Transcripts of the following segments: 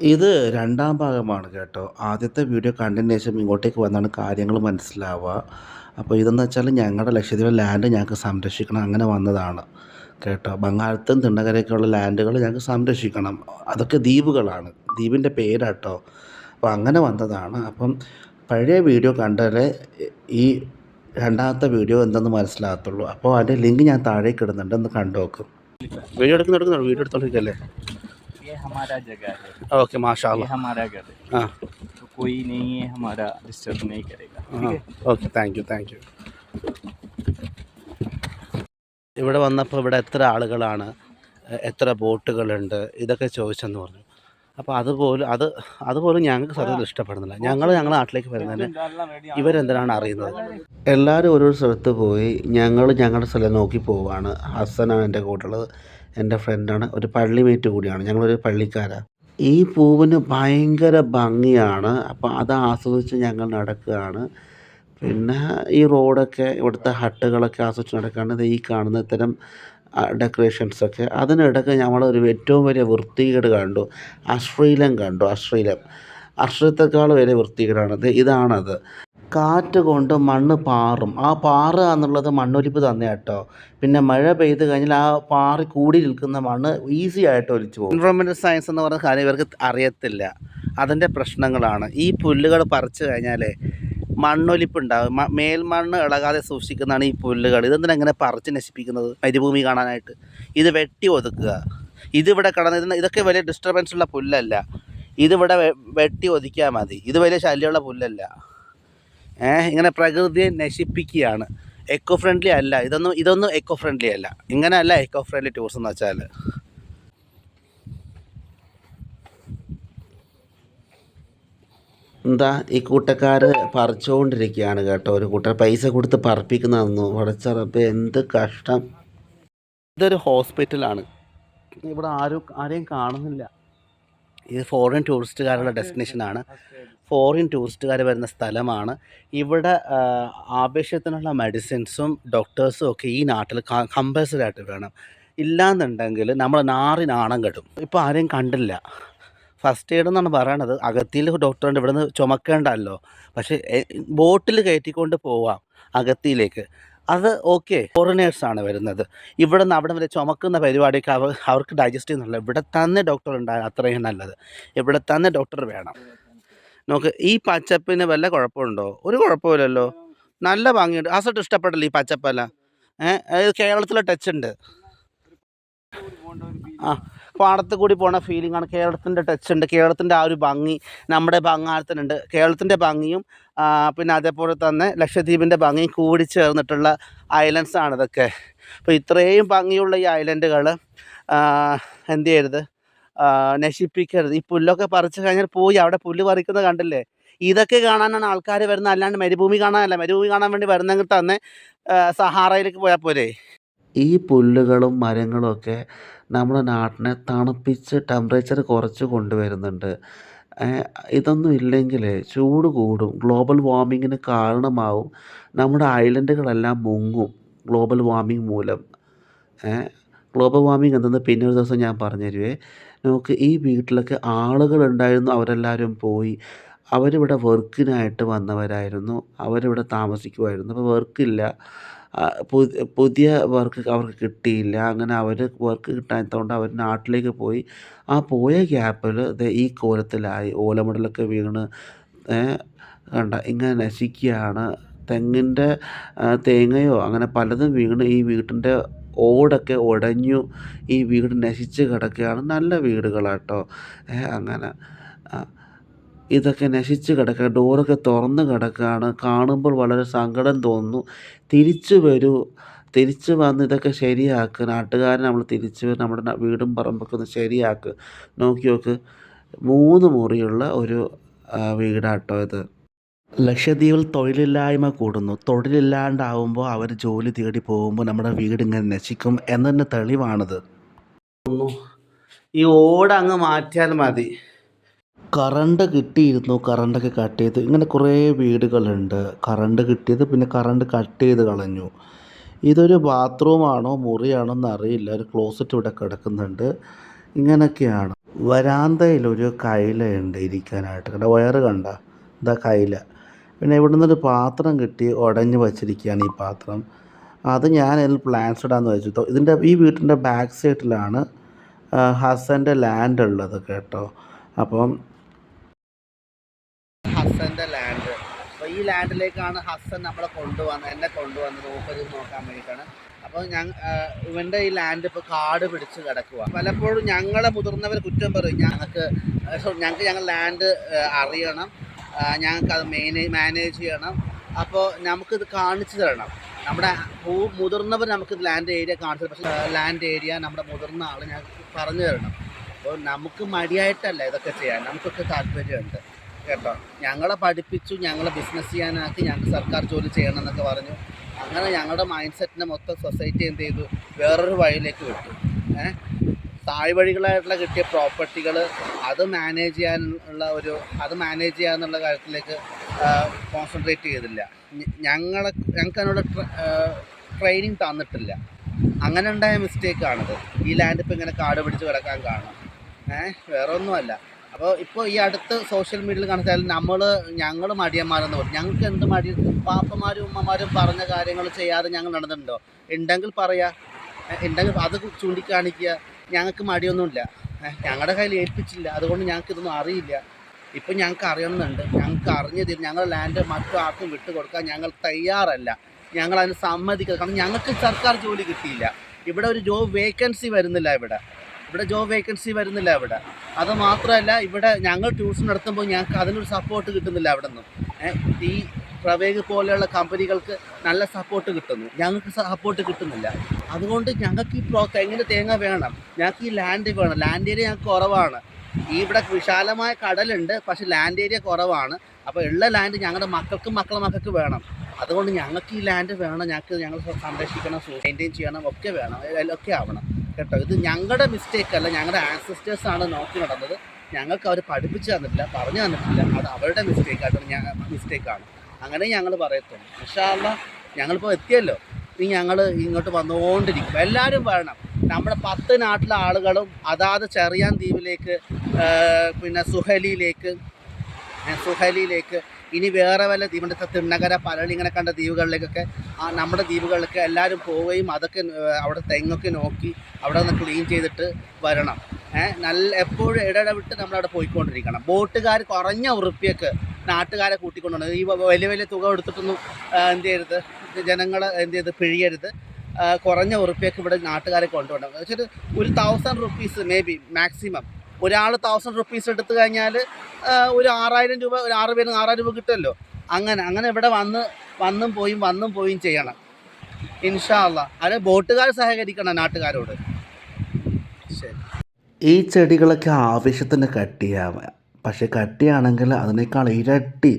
ഇത് രണ്ടാം ഭാഗമാണ് കേട്ടോ. ആദ്യത്തെ വീഡിയോ കണ്ടതിന് ശേഷം ഇങ്ങോട്ടേക്ക് വന്നാണ് കാര്യങ്ങൾ മനസ്സിലാവുക. അപ്പോൾ ഇതെന്ന് വെച്ചാൽ ഞങ്ങളുടെ ലക്ഷദ്വീപ് ലാൻഡ് ഞങ്ങൾക്ക് സംരക്ഷിക്കണം. അങ്ങനെ വന്നതാണ് കേട്ടോ. ബംഗാളത്തും തിണ്ടകരയ്ക്കുള്ള ലാൻഡുകൾ ഞങ്ങൾക്ക് സംരക്ഷിക്കണം. അതൊക്കെ ദ്വീപുകളാണ്. ദ്വീപിന്റെ പേരാട്ടോ. അപ്പോൾ അങ്ങനെ വന്നതാണ്. അപ്പം പഴയ വീഡിയോ കണ്ടാലേ ഈ രണ്ടാമത്തെ വീഡിയോ എന്തെന്ന് മനസ്സിലാകത്തുള്ളൂ. അപ്പോൾ അതിന്റെ ലിങ്ക് ഞാൻ താഴേക്ക് ഇടുന്നുണ്ട്. ഒന്ന് കണ്ടു നോക്കും. വീഡിയോ എടുക്കുന്ന വീഡിയോ എടുത്തോണ്ടിരിക്കല്ലേ? हमारा जगह है ഓക്കെ മാഷാ ये हमारा घर है ആ तो कोई नहीं है हमारा डिस्टर्ब नहीं करेगा ठीक है okay thank you thank you ഇവിടെ വന്നപ്പോൾ ഇവിടെ എത്ര ആളുകളാണ് എ- എത്ര ബോട്ടുകളുണ്ട് ഇതൊക്കെ ചോദിച്ചെന്ന് പറഞ്ഞു അപ്പോൾ അതുപോലും അത് അതുപോലും ഞങ്ങൾക്ക് സത്യത്തിൽ ഇഷ്ടപ്പെടുന്നില്ല ഞങ്ങൾ ഞങ്ങളുടെ നാട്ടിലേക്ക് വരുന്നതിന് ഇവരെന്തിനാണ് അറിയുന്നത് എല്ലാവരും ഓരോ സ്ഥലത്ത് പോയി ഞങ്ങൾ ഞങ്ങളുടെ സ്ഥലം നോക്കി പോവാണ് ഹസനാണ് എൻ്റെ കൂട്ടുള്ളത് എന്റെ ഫ്രണ്ടാണ്. ഒരു പള്ളി മേറ്റ് കൂടിയാണ്. ഞങ്ങളൊരു പള്ളിക്കാരാണ് ഈ പൂവിന് ഭയങ്കര ഭംഗിയാണ്. അപ്പോൾ അത് ആസ്വദിച്ച് ഞങ്ങൾ നടക്കുകയാണ്. പിന്നെ ഈ റോഡൊക്കെ ഇവിടുത്തെ ഹട്ടുകളൊക്കെ ആസ്വദിച്ച് നടക്കുകയാണ്. ഈ കാണുന്ന ഇത്തരം ഡെക്കറേഷൻസൊക്കെ അതിനിടയ്ക്ക് നമ്മൾ ഒരു ഏറ്റവും വലിയ വൃത്തികേട് കണ്ടു. അശ്ലീലം കണ്ടു. അശ്ലീലം. അശ്ലീലത്തെക്കാൾ വലിയ വൃത്തികേടാണ്. ദേ ഇതാണത്. കാറ്റ് കൊണ്ട് മണ്ണ് പാറും. ആ പാറുക എന്നുള്ളത് മണ്ണൊലിപ്പ് തന്നെ കേട്ടോ. പിന്നെ മഴ പെയ്ത് കഴിഞ്ഞാൽ ആ പാറി കൂടി നിൽക്കുന്ന മണ്ണ് ഈസി ആയിട്ട് ഒലിച്ചു പോകും. എൻവറോൺമെന്റൽ സയൻസ് എന്ന് പറയുന്ന കാര്യം ഇവർക്ക് അറിയത്തില്ല. അതിന്റെ പ്രശ്നങ്ങളാണ്. ഈ പുല്ലുകൾ പറിച്ചു കഴിഞ്ഞാൽ മണ്ണൊലിപ്പ് ഉണ്ടാകും. മ- മേൽമണ്ണ് ഇളകാതെ സൂക്ഷിക്കുന്നതാണ് ഈ പുല്ലുകൾ. ഇതെന്തിനാ ഇങ്ങനെ പറിച്ച് നശിപ്പിക്കുന്നത്? മരുഭൂമി കാണാനായിട്ട്. ഇത് വെട്ടി ഒതുക്കുക. ഇതിവിടെ കടന്ന് ഇതിന് ഇതൊക്കെ വലിയ ഡിസ്റ്റർബൻസ് ഉള്ള പുല്ലല്ല. ഇതിവിടെ വെട്ടി ഒതുക്കിയാൽ മതി. ഇത് വലിയ ശല്യമുള്ള പുല്ലല്ല. ഇങ്ങനെ പ്രകൃതിയെ നശിപ്പിക്കുകയാണ്. എക്കോ ഫ്രണ്ട്ലി അല്ല. ഇതൊന്നും ഇതൊന്നും എക്കോ ഫ്രണ്ട്ലി അല്ല. ഇങ്ങനെയല്ല എക്കോ ഫ്രണ്ട്ലി ടൂറിസം എന്ന് വെച്ചാൽ എന്താ ഈ കൂട്ടക്കാർ പറിച്ചുകൊണ്ടിരിക്കുകയാണ് കേട്ടോ. ഒരു കൂട്ടർ പൈസ കൊടുത്ത് പറപ്പിക്കുന്നതെന്നു ഉടച്ചറപ്പ് എന്ത് കഷ്ടം. ഇതൊരു ഹോസ്പിറ്റലാണ്. ഇവിടെ ആരും ആരെയും കാണുന്നില്ല. ഇത് ഫോറിൻ ടൂറിസ്റ്റുകാരുടെ ഡെസ്റ്റിനേഷനാണ് ഫോറിൻ ടൂറിസ്റ്റുകാർ വരുന്ന സ്ഥലമാണ്. ഇവിടെ ആവശ്യത്തിനുള്ള മെഡിസിൻസും ഡോക്ടേഴ്സും ഒക്കെ ഈ നാട്ടിൽ കമ്പൽസറി ആയിട്ട് വേണം. ഇല്ലാന്നുണ്ടെങ്കിൽ നമ്മൾ നാറി നാണം കെടും ഇപ്പോൾ ആരെയും കണ്ടില്ല. ഫസ്റ്റ് എയ്ഡ് എന്നാണ് പറയണത്. അകത്തിയിൽ ഡോക്ടറുണ്ട് ഇവിടെ നിന്ന് ചുമക്കേണ്ടല്ലോ. പക്ഷേ ബോട്ടിൽ കയറ്റിക്കൊണ്ട് പോവാം അകത്തിയിലേക്ക്. അത് ഓക്കെ ഫോറിനേഴ്സാണ് വരുന്നത്. ഇവിടെ നിന്ന് അവിടെ വരെ ചുമക്കുന്ന പരിപാടിയൊക്കെ അവർ അവർക്ക് ഡൈജസ്റ്റ് ചെയ്യുന്നില്ല ഇവിടെ തന്നെ ഡോക്ടർ ഉണ്ടായാൽ അത്രയും നല്ലത്. ഇവിടെ തന്നെ ഡോക്ടർ വേണം. നോക്ക് ഈ പച്ചപ്പിന് വല്ല കുഴപ്പമുണ്ടോ? ഒരു കുഴപ്പമില്ലല്ലോ. നല്ല ഭംഗിയുണ്ട്. അസട്ട് ഇഷ്ടപ്പെടല്ലോ ഈ പച്ചപ്പല്ല? ഏഹ് കേരളത്തിലെ ടച്ച് ഉണ്ട് ആ പാടത്ത് കൂടി പോണ ഫീലിംഗ് ആണ് കേരളത്തിന്റെ ടച്ച് ഉണ്ട് കേരളത്തിന്റെ ആ ഒരു ഭംഗി നമ്മുടെ ഭംഗാരത്തിനുണ്ട്. കേരളത്തിന്റെ ഭംഗിയും പിന്നെ അതേപോലെ തന്നെ ലക്ഷദ്വീപിന്റെ ഭംഗിയും കൂടി ചേർന്നിട്ടുള്ള ഐലൻഡ്സ് ആണ് ഇതൊക്കെ. അപ്പോൾ ഇത്രയും ഭംഗിയുള്ള ഈ ഐലൻഡുകൾ എന്ത് ചെയ്യരുത്? നശിപ്പിക്കരുത്. ഈ പുല്ലൊക്കെ പറിച്ചു കഴിഞ്ഞാൽ പോയി അവിടെ പുല്ല് പറിക്കുന്നത് കണ്ടില്ലേ? ഇതൊക്കെ കാണാനാണ് ആൾക്കാർ വരുന്നത്. അല്ലാണ്ട് മരുഭൂമി കാണാനല്ല. മരുഭൂമി കാണാൻ വേണ്ടി വരുന്നെങ്കിൽ തന്നെ സഹാറയിലേക്ക് പോയാൽ പോരെ. ഈ പുല്ലുകളും മരങ്ങളും ഒക്കെ നമ്മുടെ നാട്ടിനെ തണുപ്പിച്ച് ടെമ്പറേച്ചർ കുറച്ച് കൊണ്ടുവരുന്നുണ്ട്. ഇതൊന്നും ഇല്ലെങ്കിൽ ചൂട് കൂടും. ഗ്ലോബൽ വാർമിങ്ങിന് കാരണമാവും. നമ്മുടെ ഐലൻഡുകളെല്ലാം മുങ്ങും. ഗ്ലോബൽ വാർമിംഗ് മൂലം. ഗ്ലോബൽ വാർമിംഗ് എന്തെന്ന് പിന്നെ ഒരു ദിവസം ഞാൻ പറഞ്ഞുതരുവേ. നമുക്ക് ഈ വീട്ടിലൊക്കെ ആളുകളുണ്ടായിരുന്നു അവരെല്ലാവരും പോയി. അവരിവിടെ വർക്കിനായിട്ട് വന്നവരായിരുന്നു അവരിവിടെ താമസിക്കുമായിരുന്നു. അപ്പോൾ വർക്കില്ല. പുതിയ വർക്ക് അവർക്ക് കിട്ടിയില്ല. അങ്ങനെ അവർ വർക്ക് കിട്ടാത്തതുകൊണ്ട് അവർ നാട്ടിലേക്ക് പോയി. ആ പോയ ഗ്യാപ്പിൽ ഈ കോലത്തിലായി ഓലമടലൊക്കെ വീണ് കണ്ട ഇങ്ങനെ നശിക്കുകയാണ്. തെങ്ങിന്റെ തേങ്ങയോ അങ്ങനെ പലതും വീണ് ഈ വീട്ടിന്റെ ഓടൊക്കെ ഉടഞ്ഞു ഈ വീട് നശിച്ച് കിടക്കുകയാണ് നല്ല വീടുകളാട്ടോ. അങ്ങനെ ഇതൊക്കെ നശിച്ച് കിടക്കുക ഡോറൊക്കെ തുറന്ന് കിടക്കുകയാണ്. കാണുമ്പോൾ വളരെ സങ്കടം തോന്നുന്നു. തിരിച്ചു വരൂ തിരിച്ചു വന്ന് ഇതൊക്കെ ശരിയാക്കുക നാട്ടുകാരെ നമ്മൾ തിരിച്ചു വരും നമ്മുടെ വീടും പറമ്പൊക്കെ ഒന്ന് ശരിയാക്കുക നോക്കി നോക്ക് മൂന്ന് മുറിയുള്ള ഒരു വീടാട്ടോ ഇത്. ലക്ഷദ്വീപിൽ തൊഴിലില്ലായ്മ കൂടുന്നു. തൊഴിലില്ലാണ്ടാവുമ്പോൾ അവർ ജോലി തേടി പോകുമ്പോൾ നമ്മുടെ വീട് ഇങ്ങനെ നശിക്കും എന്നതിന് തെളിവാണിത്. ഈ ഓട് അങ്ങ് മാറ്റിയാൽ മതി. കറണ്ട് കിട്ടിയിരുന്നു കറണ്ടൊക്കെ കട്ട് ചെയ്ത്. ഇങ്ങനെ കുറേ വീടുകളുണ്ട്. കറണ്ട് കിട്ടിയത് പിന്നെ കറണ്ട് കട്ട് ചെയ്ത് കളഞ്ഞു. ഇതൊരു ബാത്റൂമാണോ മുറിയാണോ എന്നറിയില്ല. ഒരു ക്ലോസറ്റ് ഇവിടെ കിടക്കുന്നുണ്ട്. ഇങ്ങനെയൊക്കെയാണ് വരാന്തയിലൊരു കൈലയുണ്ട് ഇരിക്കാനായിട്ട്. കണ്ട? വയറ് കണ്ട? ഇതാ കൈല. പിന്നെ ഇവിടെ നിന്നൊരു പാത്രം കിട്ടി ഉടഞ്ഞ് വച്ചിരിക്കുകയാണ് ഈ പാത്രം. അത് ഞാൻ അതിൽ പ്ലാൻസ് ഇടാമെന്ന് വെച്ചു. ഇതിന്റെ ഈ വീട്ടിന്റെ ബാക്ക് സൈഡിലാണ് ഹസന്റെ ലാൻഡ് ഉള്ളത് കേട്ടോ. അപ്പം ഹസന്റെ ലാൻഡ് അപ്പോൾ ഈ ലാൻഡിലേക്കാണ് ഹസൻ നമ്മളെ കൊണ്ടുവന്നത് എന്നെ കൊണ്ടുവന്നത്. ഊപ്പരി നോക്കാൻ വേണ്ടിയിട്ടാണ്. അപ്പോൾ ഞങ്ങൾ ഇവന്റെ ഈ ലാൻഡ് ഇപ്പോൾ കാട് പിടിച്ച് കിടക്കുക പലപ്പോഴും ഞങ്ങളെ മുതിർന്നവർ കുറ്റം പറയും. ഞങ്ങൾക്ക് ഞങ്ങൾക്ക് ഞങ്ങൾ ലാൻഡ് അറിയണം. ഞങ്ങൾക്ക് അത് മാനേജ് മാനേജ് ചെയ്യണം. അപ്പോൾ നമുക്കിത് കാണിച്ചു തരണം. നമ്മുടെ ഭൂ മുതിർന്നവർ നമുക്ക് ലാൻഡ് ഏരിയ കാണിച്ചു പക്ഷേ ലാൻഡ് ഏരിയ നമ്മുടെ മുതിർന്ന ആൾ ഞാൻ പറഞ്ഞു തരണം. അപ്പോൾ നമുക്ക് മടിയായിട്ടല്ല ഇതൊക്കെ ചെയ്യാൻ. നമുക്കൊക്കെ താല്പര്യമുണ്ട്. കേട്ടോ? ഞങ്ങളെ പഠിപ്പിച്ചു ഞങ്ങളെ ബിസിനസ് ചെയ്യാനാക്കി ഞങ്ങൾക്ക് സർക്കാർ ജോലി ചെയ്യണം എന്നൊക്കെ പറഞ്ഞു. അങ്ങനെ ഞങ്ങളുടെ മൈൻഡ് സെറ്റിനെ മൊത്തം സൊസൈറ്റി എന്ത് ചെയ്തു? വേറൊരു വഴിയിലേക്ക് വിട്ടു. ഏഹ് താഴ്വഴികളായിട്ടുള്ള കിട്ടിയ പ്രോപ്പർട്ടികൾ അത് മാനേജ് ചെയ്യാനുള്ള ഒരു അത് മാനേജ് ചെയ്യാന്നുള്ള കാര്യത്തിലേക്ക് കോൺസെൻട്രേറ്റ് ചെയ്തില്ല. ഞങ്ങളെ ഞങ്ങൾക്ക് അതിനുള്ള ട്രെയിനിങ് തന്നിട്ടില്ല. അങ്ങനെ ഉണ്ടായ മിസ്റ്റേക്കാണിത് ഈ ലാൻഡ് ഇപ്പോൾ ഇങ്ങനെ കാട് പിടിച്ച് കിടക്കാൻ കാണാം. ഏഹ് വേറെ ഒന്നുമല്ല അപ്പോൾ ഇപ്പോൾ ഈ അടുത്ത് സോഷ്യൽ മീഡിയയിൽ കാണിച്ചാൽ നമ്മൾ ഞങ്ങൾ മടിയന്മാരെന്ന് പറയും. ഞങ്ങൾക്ക് എന്ത് മടി? പാപ്പന്മാരും ഉമ്മമാരും പറഞ്ഞ കാര്യങ്ങൾ ചെയ്യാതെ ഞങ്ങൾ നടന്നിട്ടുണ്ടോ? ഉണ്ടെങ്കിൽ പറയാ. ഉണ്ടെങ്കിൽ അത് ചൂണ്ടിക്കാണിക്കുക. ഞങ്ങൾക്ക് മടിയൊന്നുമില്ല. ഞങ്ങളുടെ കയ്യിൽ ഏൽപ്പിച്ചില്ല. അതുകൊണ്ട് ഞങ്ങൾക്ക് ഇതൊന്നും അറിയില്ല. ഇപ്പം ഞങ്ങൾക്ക് അറിയണമെന്നുണ്ട് ഞങ്ങൾക്ക് അറിഞ്ഞത് ഞങ്ങളുടെ ലാൻഡ് മറ്റു ആർക്കും വിട്ടുകൊടുക്കാൻ ഞങ്ങൾ തയ്യാറല്ല. ഞങ്ങൾ അതിന് സമ്മതിക്കുക കാരണം ഞങ്ങൾക്ക് സർക്കാർ ജോലി കിട്ടിയില്ല. ഇവിടെ ഒരു ജോബ് വേക്കൻസി വരുന്നില്ല ഇവിടെ. ഇവിടെ ജോബ് വേക്കൻസി വരുന്നില്ല ഇവിടെ. അത് മാത്രമല്ല ഇവിടെ ഞങ്ങൾ ട്യൂഷൻ നടത്തുമ്പോൾ ഞങ്ങൾക്ക് അതിനൊരു സപ്പോർട്ട് കിട്ടുന്നില്ല അവിടെ നിന്നും ഈ പ്രവേഗ് പോലെയുള്ള കമ്പനികൾക്ക് നല്ല സപ്പോർട്ട് കിട്ടുന്നു. ഞങ്ങൾക്ക് സപ്പോർട്ട് കിട്ടുന്നില്ല. അതുകൊണ്ട് ഞങ്ങൾക്ക് ഈ പ്രോ തെങ്ങിന് തേങ്ങ വേണം. ഞങ്ങൾക്ക് ഈ ലാൻഡ് വേണം. ലാൻഡ് ഏരിയ ഞങ്ങൾക്ക് കുറവാണ്. ഈ ഇവിടെ വിശാലമായ കടലുണ്ട്. പക്ഷെ ലാൻഡ് ഏരിയ കുറവാണ്. അപ്പോൾ ഉള്ള ലാൻഡ് ഞങ്ങളുടെ മക്കൾക്കും മക്കളെ മക്കൾക്ക് വേണം. അതുകൊണ്ട് ഞങ്ങൾക്ക് ഈ ലാൻഡ് വേണം. ഞങ്ങൾക്ക് ഞങ്ങൾ സംരക്ഷിക്കണം മെയിന്റെയിൻ ചെയ്യണം ഒക്കെ വേണം. ഒക്കെ ആവണം. കേട്ടോ. ഇത് ഞങ്ങളുടെ മിസ്റ്റേക്ക് അല്ല. ഞങ്ങളുടെ ആൻസിസ്റ്റേഴ്സ് ആണ് നോക്കി നടന്നത്. ഞങ്ങൾക്ക് അവർ പഠിപ്പിച്ചു തന്നിട്ടില്ല പറഞ്ഞു തന്നിട്ടില്ല. അത് അവരുടെ മിസ്റ്റേക്കായിട്ട് ഞാൻ മിസ്റ്റേക്കാണ് അങ്ങനെ ഞങ്ങൾ പറയത്തുള്ളൂ. പക്ഷേ ഞങ്ങളിപ്പോൾ എത്തിയല്ലോ. ഇനി ഞങ്ങൾ ഇങ്ങോട്ട് വന്നുകൊണ്ടിരിക്കും എല്ലാവരും വരണം. നമ്മുടെ പത്ത് നാട്ടിലെ ആളുകളും അതാത് ചെറിയാൻ ദ്വീപിലേക്ക് പിന്നെ സുഹലിയിലേക്ക് സുഹലിയിലേക്ക് ഇനി വേറെ വല്ല ദ്വീപിന്റെ തിണ്ണകര പലളി ഇങ്ങനെ കണ്ട ദ്വീപുകളിലേക്കൊക്കെ ആ നമ്മുടെ ദ്വീപുകളിലൊക്കെ എല്ലാവരും പോവുകയും അതൊക്കെ അവിടെ തെങ്ങൊക്കെ നോക്കി അവിടെ നിന്ന് ക്ലീൻ ചെയ്തിട്ട് വരണം. നല്ല എപ്പോഴും ഇടവിട്ട് നമ്മളവിടെ പോയിക്കൊണ്ടിരിക്കണം. ബോട്ടുകാർ കുറഞ്ഞ ഉറുപ്പിയൊക്കെ നാട്ടുകാരെ കൂട്ടിക്കൊണ്ടുവന്നത് ഈ വലിയ വലിയ തുക എടുത്തിട്ടൊന്നും എന്ത് ചെയ്യരുത്? ജനങ്ങളെ എന്ത് ചെയ്ത് പിഴിയരുത്. കുറഞ്ഞ ഉറുപ്പിയൊക്കെ ഇവിടെ നാട്ടുകാരെ കൊണ്ടുപോകണം വെച്ചിട്ട് ഒരു thousand rupees may be maximum ഒരാൾ തൗസൻഡ് റുപ്പീസ് എടുത്തു കഴിഞ്ഞാൽ ഒരു ആറായിരം രൂപ ഒരു ആറ് പേര് ആറായിരം രൂപ കിട്ടുമല്ലോ. അങ്ങനെ അങ്ങനെ ഇവിടെ വന്ന് വന്നും പോയും വന്നും പോയും ചെയ്യണം. ഇൻഷാ അല്ലാ അത് ബോട്ടുകാർ സഹകരിക്കണം നാട്ടുകാരോട്. ശരി. ഈ ചെടികളൊക്കെ ആവശ്യത്തിന് കട്ടിയാവുക പക്ഷേ കട്ടിയാണെങ്കിൽ അതിനേക്കാൾ ഇരട്ടി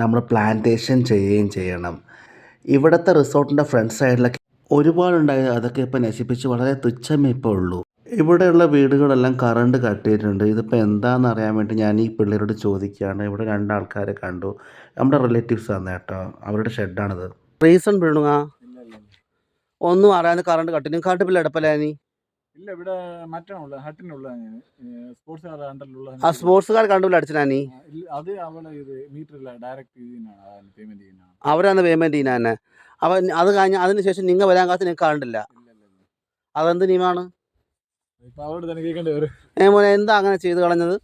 നമ്മൾ പ്ലാന്റേഷൻ ചെയ്യുകയും ചെയ്യണം. ഇവിടുത്തെ റിസോർട്ടിന്റെ ഫ്രണ്ട് സൈഡിലൊക്കെ ഒരുപാടുണ്ടായി അതൊക്കെ ഇപ്പോൾ നശിപ്പിച്ച് വളരെ തുച്ഛമേ ഇപ്പോൾ ഉള്ളൂ. ഇവിടെയുള്ള വീടുകളെല്ലാം കറണ്ട് കട്ടിയിട്ടുണ്ട്. ഇതിപ്പോൾ എന്താണെന്ന് അറിയാൻ വേണ്ടി ഞാൻ ഈ പിള്ളേരോട് ചോദിക്കുകയാണ്. ഇവിടെ രണ്ടാൾക്കാരെ കണ്ടു. നമ്മുടെ റിലേറ്റീവ്സ് ആണ് കേട്ടോ. അവരുടെ ഷെഡാണിത് റീസൺ വീണുക ഒന്നും അറിയാതെ കറണ്ട് കട്ടിനും കറണ്ട് ബില്ല് എടുപ്പല്ലേ നീ? ഇല്ല ഇവിടെ മറ്റാണുള്ള ഹട്ടിനുള്ള സ്പോർട്സ് അണ്ടറിലുള്ള ആ നീ? അത് അവളെ ഇത് മീറ്ററില്ല ഡയറക്റ്റ് ഇതിനാണ് പേയ്മെന്റ് ചെയ്യുന്നതാണ് അവരാണ് പേയ്മെന്റ് ചെയ്യുന്നത് തന്നെ. അപ്പം അത് കഴിഞ്ഞ അതിന് ശേഷം നിങ്ങൾ വരാൻ കാത്ത് നിങ്ങൾക്ക് കാണണ്ടില്ല അതെന്ത് നിയമാണ് ഇപ്പൊ അവളോട് തന്നെ കേൾക്കേണ്ടി വരും മോനെ എന്താ അങ്ങനെ ചെയ്ത് കളഞ്ഞത്?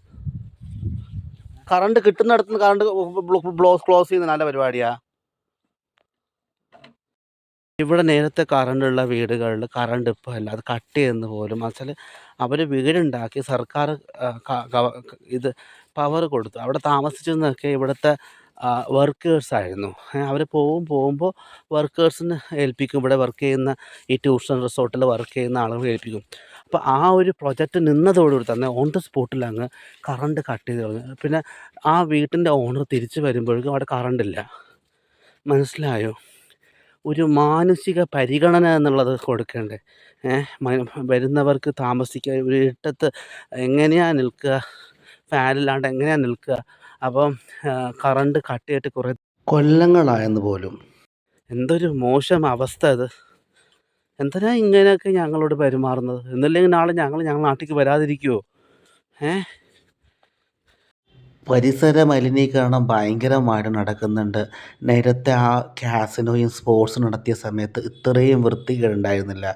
കറണ്ട് കിട്ടുന്നിടത്ത് കറണ്ട് ബ്ലോസ് ക്ലോസ് ചെയ്യുന്ന നല്ല പരിപാടിയാ. ഇവിടെ നേരത്തെ കറണ്ടുള്ള വീടുകളിൽ കറണ്ട് ഇപ്പോൾ അല്ല അത് കട്ട് ചെയ്യുന്ന പോലും. വെച്ചാൽ അവർ വീടുണ്ടാക്കി സർക്കാർ ഇത് പവർ കൊടുത്തു. അവിടെ താമസിച്ചതൊക്കെ ഇവിടുത്തെ വർക്കേഴ്സ് ആയിരുന്നു. അവർ പോവും പോകുമ്പോൾ വർക്കേഴ്സിന് ഏൽപ്പിക്കും. ഇവിടെ വർക്ക് ചെയ്യുന്ന ഈ ട്യൂഷൻ റിസോർട്ടിൽ വർക്ക് ചെയ്യുന്ന ആളുകൾ ഏൽപ്പിക്കും. അപ്പോൾ ആ ഒരു പ്രൊജക്റ്റ് നിന്നതോടുകൂടി തന്നെ ഓൺ ദ സ്പോട്ടിൽ അങ്ങ് കറണ്ട് കട്ട് ചെയ്ത് കളഞ്ഞു. പിന്നെ ആ വീട്ടിന്റെ ഓണർ തിരിച്ച് വരുമ്പോഴേക്കും അവിടെ കറണ്ട് ഇല്ല. മനസ്സിലായോ? ഒരു മാനസിക പരിഗണന എന്നുള്ളത് കൊടുക്കേണ്ടേ? വരുന്നവർക്ക് താമസിക്കുക ഒരു ഇട്ടത്ത് എങ്ങനെയാണ് നിൽക്കുക? ഫാനില്ലാണ്ട് എങ്ങനെയാണ് നിൽക്കുക? അപ്പം കറണ്ട് കട്ട് ചെയ്തിട്ട് കുറേ കൊല്ലങ്ങളായെന്ന് പോലും. എന്തൊരു മോശം അവസ്ഥ അത്. എന്തിനാ ഇങ്ങനെയൊക്കെ ഞങ്ങളോട് പെരുമാറുന്നത്? എന്നില്ലെങ്കിൽ നാളെ ഞങ്ങൾ ഞങ്ങളുടെ നാട്ടിലേക്ക് വരാതിരിക്കുമോ ഏ? പരിസര മലിനീകരണം ഭയങ്കരമായിട്ട് നടക്കുന്നുണ്ട്. നേരത്തെ ആ കാസിനോയും സ്പോർട്സ് നടത്തിയ സമയത്ത് ഇത്രയും വൃത്തികേടുണ്ടായിരുന്നില്ല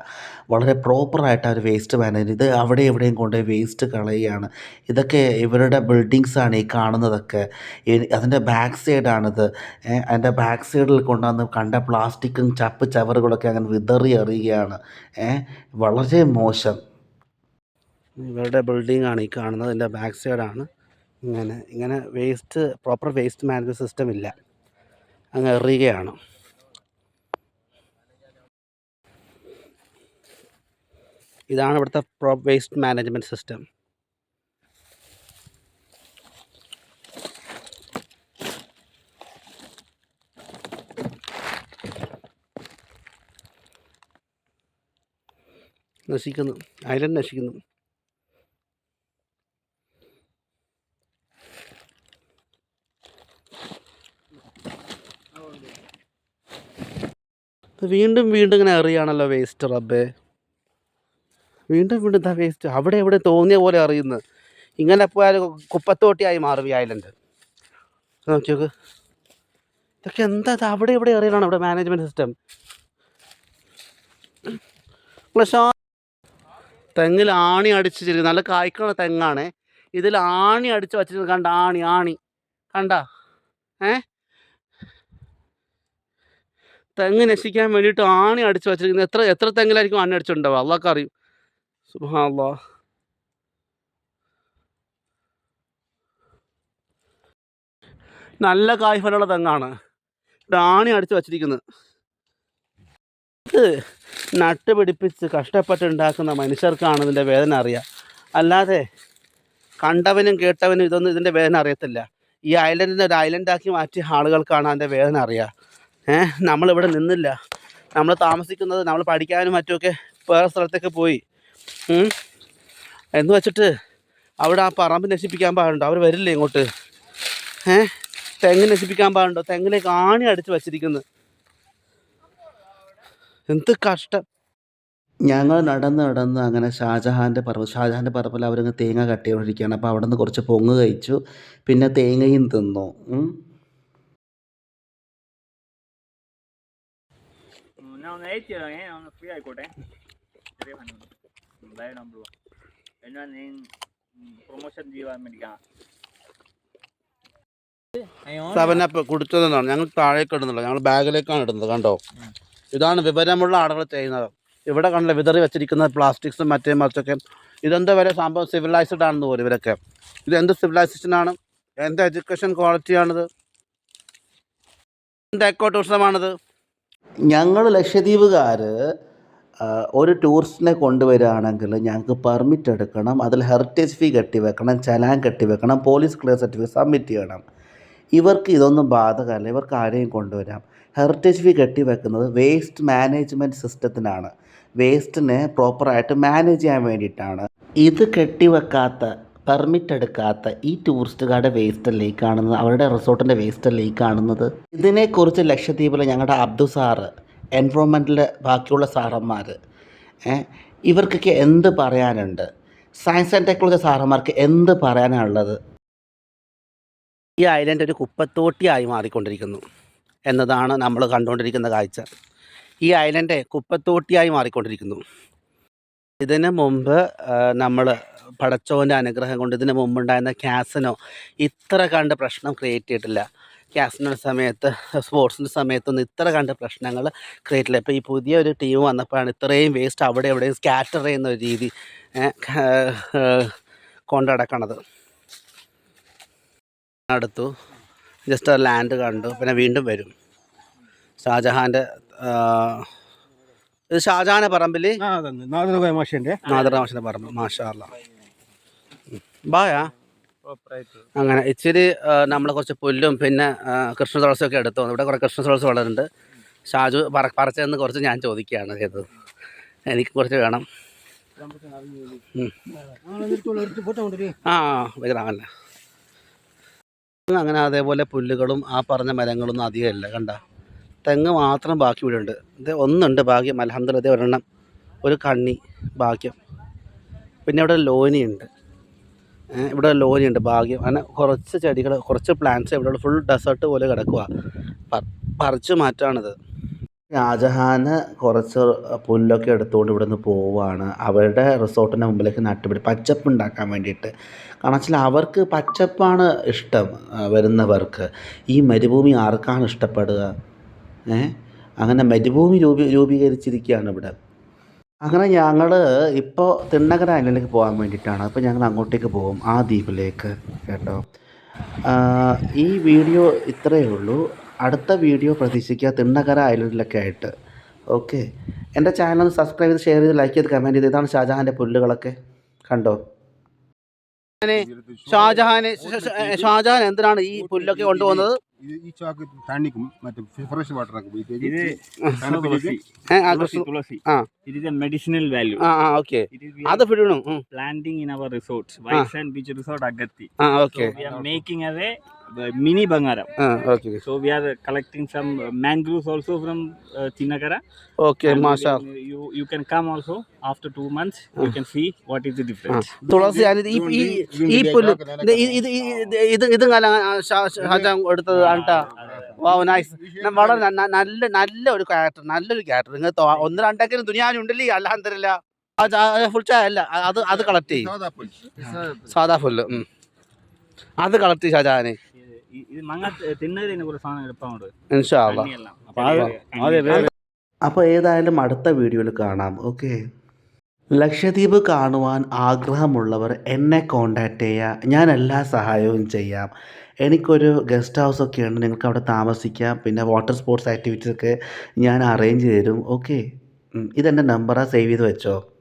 വളരെ പ്രോപ്പറായിട്ട് അവർ വേസ്റ്റ് മാനേജ് ഇത് അവിടെ എവിടെയും കൊണ്ടുപോയി വേസ്റ്റ് കളയുകയാണ്. ഇതൊക്കെ ഇവരുടെ ബിൽഡിങ്സാണ് ഈ കാണുന്നതൊക്കെ. അതിന്റെ ബാക്ക് സൈഡാണിത് അതിന്റെ ബാക്ക് സൈഡിൽ കൊണ്ടുവന്ന് കണ്ട പ്ലാസ്റ്റിക്കും ചപ്പ് ചവറുകളൊക്കെ അങ്ങനെ വിതറി എറിയുകയാണ്. വളരെ മോശം. ഇവരുടെ ബിൽഡിംഗ് ആണ് ഈ കാണുന്നത്. അതിന്റെ ബാക്ക് സൈഡാണ് ഇങ്ങനെ ഇങ്ങനെ waste proper waste management system ഇല്ല. അങ്ങ് എറിയുകയാണ്. ഇതാണ് ഇവിടുത്തെ പ്രോ വേസ്റ്റ് മാനേജ്മെന്റ് സിസ്റ്റം നശിക്കുന്നു. ഐലൻഡ് നശിക്കുന്നു. വീണ്ടും വീണ്ടും ഇങ്ങനെ എറിയാണല്ലോ വേസ്റ്റ് റബ്ബേ. വീണ്ടും വീണ്ടും ഇതാ വേസ്റ്റ് അവിടെ എവിടെ തോന്നിയ പോലെ അറിയുന്നു. ഇങ്ങനെ പോയാൽ കുപ്പത്തോട്ടിയായി മാറും ഈ ഐലൻഡ് നോക്കിയോക്ക് ഇതൊക്കെ എന്താ ഇത്? അവിടെ എവിടെ എറിയലാണ് ഇവിടെ മാനേജ്മെന്റ് സിസ്റ്റം തെങ്ങിൽ ആണി അടിച്ചിരിക്കുന്നത് നല്ല കായ്ക്കണ തെങ്ങാണ്. ഇതിൽ ആണി അടിച്ച് വച്ചിരുന്നു കണ്ട ആണി ആണി. കണ്ട? ഏ? തെങ്ങ് നശിക്കാൻ വേണ്ടിയിട്ട് ആണി അടിച്ചു വച്ചിരിക്കുന്നത്. എത്ര എത്ര തെങ്ങിലായിരിക്കും ആണി അടിച്ചിട്ടുണ്ടാവുക? അള്ളാഹ്ക്ക് അറിയും സുബ്ഹാനല്ലാ. നല്ല കായ്ഫലമുള്ള തെങ്ങാണ്. ആണി അടിച്ചു വച്ചിരിക്കുന്നത്. നട്ട് പിടിപ്പിച്ച് കഷ്ടപ്പെട്ട് ഉണ്ടാക്കുന്ന മനുഷ്യർക്കാണ് ഇതിന്റെ വേദന അറിയുക അല്ലാതെ കണ്ടവനും കേട്ടവനും ഇതൊന്നും ഇതിന്റെ വേദന അറിയത്തില്ല. ഈ ഐലൻഡിനെ ഒരു ഐലൻഡാക്കി മാറ്റിയ ആളുകൾക്കാണ് അതിന്റെ വേദന അറിയുക നമ്മളിവിടെ നിന്നില്ല. നമ്മൾ താമസിക്കുന്നത് നമ്മൾ പഠിക്കാനും മറ്റുമൊക്കെ വേറെ സ്ഥലത്തേക്ക് പോയി. എന്ന് വെച്ചിട്ട് അവിടെ ആ പറമ്പ് നശിപ്പിക്കാൻ പാടുണ്ടോ? അവർ വരില്ലേ ഇങ്ങോട്ട്? ഏ തെങ്ങ് നശിപ്പിക്കാൻ പാടുണ്ടോ? തെങ്ങിലേക്ക് ആണി അടിച്ച് വച്ചിരിക്കുന്നു. എന്ത് കഷ്ടം. ഞങ്ങൾ നടന്ന് നടന്ന് അങ്ങനെ ഷാജഹാന്റെ പറമ്പ് ഷാജഹാന്റെ പറമ്പിൽ അവരങ്ങ് തേങ്ങ കട്ടിയോണ്ടിരിക്കുകയാണ്. അപ്പോൾ അവിടെ നിന്ന് കുറച്ച് പൊങ്ങ് കഴിച്ചു. പിന്നെ തേങ്ങയും തിന്നു. ഞാൻ നേരിട്ട് ഫ്രീ ആയിക്കോട്ടെ ചെറിയ പണി നീ പ്രൊമോഷൻ ചെയ്യാൻ കുടിച്ചതെന്നാണ് ഞങ്ങൾ താഴേക്ക് ഇടുന്നില്ല ഞങ്ങൾ ബാഗിലേക്കാണ് ഇടുന്നത് കണ്ടോ? ഇതാണ് വിവരമുള്ള ആളുകൾ ചെയ്യുന്നത്. ഇവിടെ കണ്ടില്ല വിതറി വെച്ചിരിക്കുന്ന പ്ലാസ്റ്റിക്സും മറ്റേ മറിച്ചൊക്കെ. ഇതെന്താ വരെ സംഭവം സിവിലൈസ്ഡ് ആണെന്ന് പോലും ഇവരൊക്കെ. ഇത് എന്ത് സിവിലൈസേഷനാണ് എന്ത് എഡ്യൂക്കേഷൻ ക്വാളിറ്റിയാണിത് എന്ത് എക്കോ ടൂറിസമാണിത് ഞങ്ങൾ ലക്ഷദ്വീപുകാർ ഒരു ടൂറിസ്റ്റിനെ കൊണ്ടുവരികയാണെങ്കിൽ ഞങ്ങൾക്ക് പെർമിറ്റ് എടുക്കണം അതിൽ ഹെറിറ്റേജ് ഫീ കെട്ടി വെക്കണം ചലാൻ കെട്ടി വെക്കണം പോലീസ് ക്ലിയർ സർട്ടിഫിക്കറ്റ് സബ്മിറ്റ് ചെയ്യണം. ഇവർക്ക് ഇതൊന്നും ബാധകമല്ല ഇവർക്ക് ആരെയും കൊണ്ടുവരാം. ഹെറിറ്റേജ് ഫീ കെട്ടി വെക്കുന്നത് വേസ്റ്റ് മാനേജ്മെന്റ് സിസ്റ്റത്തിനാണ്. വേസ്റ്റിനെ പ്രോപ്പറായിട്ട് മാനേജ് ചെയ്യാൻ വേണ്ടിയിട്ടാണ്. ഇത് കെട്ടിവെക്കാത്ത പെർമിറ്റ് എടുക്കാത്ത ഈ ടൂറിസ്റ്റുകാരുടെ വേസ്റ്റ് അല്ലേ ഈ കാണുന്നത്? അവരുടെ റിസോർട്ടിന്റെ വേസ്റ്റ് അല്ലേ ഈ കാണുന്നത്? ഇതിനെക്കുറിച്ച് ലക്ഷദ്വീപിൽ ഞങ്ങളുടെ അബ്ദു സാറ് എൻവയോൺമെന്റിലെ ബാക്കിയുള്ള സാറന്മാർ ഇവർക്കൊക്കെ എന്ത് പറയാനുണ്ട്? സയൻസ് ആൻഡ് ടെക്നോളജി സാറന്മാർക്ക് എന്ത് പറയാനാണുള്ളത്? ഈ ഐലൻഡ് ഒരു കുപ്പത്തോട്ടിയായി മാറിക്കൊണ്ടിരിക്കുന്നു എന്നതാണ് നമ്മൾ കണ്ടുകൊണ്ടിരിക്കുന്ന കാഴ്ച. ഈ ഐലൻഡ് കുപ്പത്തോട്ടിയായി മാറിക്കൊണ്ടിരിക്കുന്നു. ഇതിന് മുമ്പ് നമ്മൾ പടച്ചോന്റെ അനുഗ്രഹം കൊണ്ട് ഇതിന് മുമ്പുണ്ടായിരുന്ന ക്യാസിനോ ഇത്ര കണ്ട് പ്രശ്നം ക്രിയേറ്റ് ചെയ്തിട്ടില്ല. ക്യാസിന്റെ സമയത്ത് സ്പോർട്സിന്റെ സമയത്തൊന്നും ഇത്ര കണ്ട് പ്രശ്നങ്ങൾ ക്രിയേറ്റ് ചെയ്യില്ല ഇപ്പോൾ ഈ പുതിയ ഒരു ടീം വന്നപ്പോഴാണ് ഇത്രയും വേസ്റ്റ് അവിടെ എവിടെയും സ്കാറ്റർ ചെയ്യുന്ന ഒരു രീതി കൊണ്ടടക്കണത്. അടുത്തു ജസ്റ്റ് ലാൻഡ് കണ്ടു പിന്നെ വീണ്ടും വരും. ഷാജഹാന്റെ ഇത് ഷാജാന പറമ്പിൽ മാഷന്റെ. പറമ്പ്. ബായാ? അങ്ങനെ ഇച്ചിരി നമ്മൾ കുറച്ച് പുല്ലും പിന്നെ കൃഷ്ണ കൃഷ്ണ തുളസിയൊക്കെ എടുത്തു ഇവിടെ കുറേ കൃഷ്ണ തുളസി വളരുന്നുണ്ട്. ഷാജു പറ പറിച്ചതെന്ന് കുറച്ച് ഞാൻ ചോദിക്കുകയാണ് ചെയ്തത്. എനിക്ക് കുറച്ച് വേണം. ആ വരാമല്ല അങ്ങനെ അതേപോലെ പുല്ലുകളും ആ പറഞ്ഞ മരങ്ങളൊന്നും അധികമല്ല കണ്ട? തെങ്ങ് മാത്രം ബാക്കി ഇവിടെ ഉണ്ട് ഇത് ഒന്നുണ്ട് ഭാഗ്യം. അലഹമ്മദ് ഇതേ ഒരെണ്ണം. ഒരു കണ്ണി ഭാഗ്യം. പിന്നെ ഇവിടെ ലോനിയുണ്ട്. ഇവിടെ ലോനിയുണ്ട് ഭാഗ്യം. അങ്ങനെ കുറച്ച് ചെടികൾ കുറച്ച് പ്ലാന്റ്സ് ഇവിടെ ഫുൾ ഡെസേർട്ട് പോലെ കിടക്കുക പറിച്ചു മാറ്റാണിത്. ഷാജഹാന് കുറച്ച് പുല്ലൊക്കെ എടുത്തുകൊണ്ട് ഇവിടെ നിന്ന് പോവുകയാണ് അവരുടെ റിസോർട്ടിന്റെ മുമ്പിലേക്ക് നട്ടുപിടി പച്ചപ്പ് ഉണ്ടാക്കാൻ വേണ്ടിയിട്ട്. കാരണം വെച്ചാൽ അവർക്ക് പച്ചപ്പാണ് ഇഷ്ടം വരുന്നവർക്ക്. ഈ മരുഭൂമി ആർക്കാണ് ഇഷ്ടപ്പെടുക? അങ്ങനെ മരുഭൂമി രൂപീ രൂപീകരിച്ചിരിക്കുകയാണ് ഇവിടെ. അങ്ങനെ ഞങ്ങൾ ഇപ്പോൾ തിണ്ണകര ഐലൻഡിലേക്ക് പോകാൻ വേണ്ടിയിട്ടാണ്. അപ്പോൾ ഞങ്ങൾ അങ്ങോട്ടേക്ക് പോകും ആ ദ്വീപിലേക്ക് കേട്ടോ. ഈ വീഡിയോ ഇത്രയേ ഉള്ളൂ. അടുത്ത വീഡിയോ പ്രതീക്ഷിക്കുക തിണ്ണകര ഐലൻഡിലൊക്കെ ആയിട്ട്. ഓക്കെ. എന്റെ ചാനൽ ഒന്ന് സബ്സ്ക്രൈബ് ചെയ്ത് ഷെയർ ചെയ്ത് ലൈക്ക് ചെയ്ത് കമന്റ് ചെയ്ത്. ഇതാണ് ഷാജഹാന്റെ പുല്ലുകളൊക്കെ. കണ്ടോ? ഷാജഹാന് ഷാജഹാൻ എന്തിനാണ് ഈ പുല്ലൊക്കെ കൊണ്ടുപോകുന്നത്? ഇത് ഈ ചാക്ക് തണ്ണിക്കും മറ്റേ ഫ്രഷ് വാട്ടർ ആക്കും ഇത് തുളസി തുളസി തുളസി ആ. it is a medicinal value Ah, ah okay it is we planting in our resorts white sand beach resort agatti ആ so we are making away the mini bangaram Ah, okay. so we are collecting some uh, mangroves also from uh, Tinagara okay And മാഷാ you you can come also after two months you can see what is the difference tulsi ഞാനിത് ഈ പുല്ല് ഇത് ഇത് ഇത് ഇത് ഇത് എടുത്തത് ആണ്ടാ വാ നൈസ് വളരെ നല്ല നല്ല ഒരു ക്യാരക്ടർ നല്ലൊരു ക്യാരക്ടർ നിങ്ങൾ ഒന്ന് രണ്ടാക്കിലും ദുനിയാനുണ്ടല്ലേ അല്ലാന്തരല്ല ഫുൾ ചായ അല്ല അത് അത് കളക്ട് ചെയ്യും. സാധാ ഫുള്ള് അത് കളക്ട് ചെയ്യും ഷാജാനെ അപ്പോൾ ഏതായാലും അടുത്ത വീഡിയോയിൽ കാണാം ഓക്കെ? ലക്ഷദ്വീപ് കാണുവാൻ ആഗ്രഹമുള്ളവർ എന്നെ കോണ്ടാക്ട് ചെയ്യുക ഞാൻ എല്ലാ സഹായവും ചെയ്യാം. എനിക്കൊരു ഗസ്റ്റ് ഒക്കെ ഉണ്ട് നിങ്ങൾക്ക് അവിടെ താമസിക്കാം. പിന്നെ വാട്ടർ സ്പോർട്സ് ആക്ടിവിറ്റീസ് ഒക്കെ ഞാൻ അറേഞ്ച് ചെയ്തു തരും. ഓക്കെ. ഇതെന്റെ നമ്പറാണ് സേവ് ചെയ്ത് വെച്ചോ.